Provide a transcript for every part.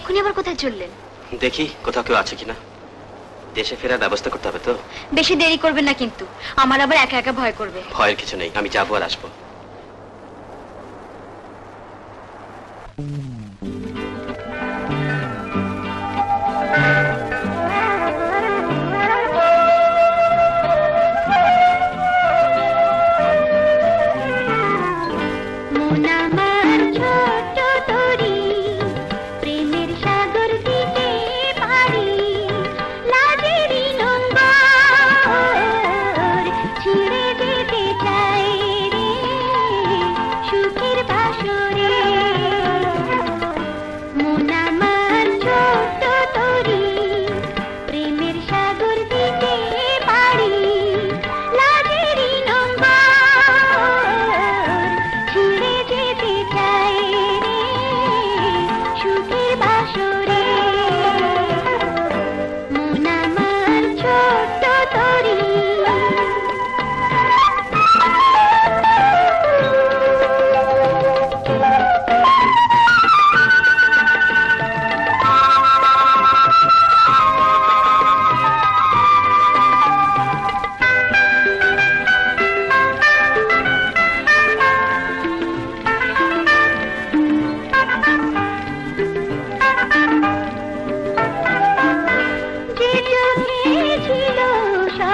এক্ষুনি আবার কোথায় চললেন? দেখি কোথাও কেউ আছে কিনা। দেশে ফেরার ব্যবস্থা করতে হবে তো? বেশি দেরি করবেন না কিন্তু। আমার আবার একা একা ভয় করবে। ভয়ের কিছু নেই আমি যাব আর আসব।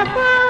பாப்பா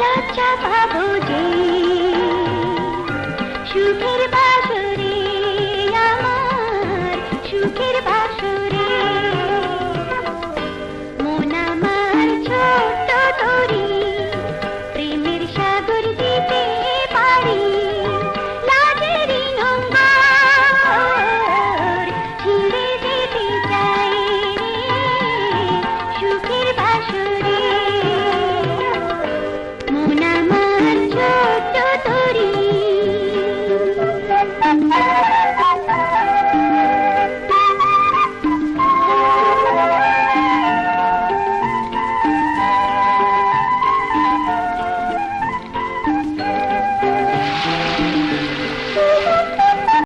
রাজা বাবুজি যে সুখের বা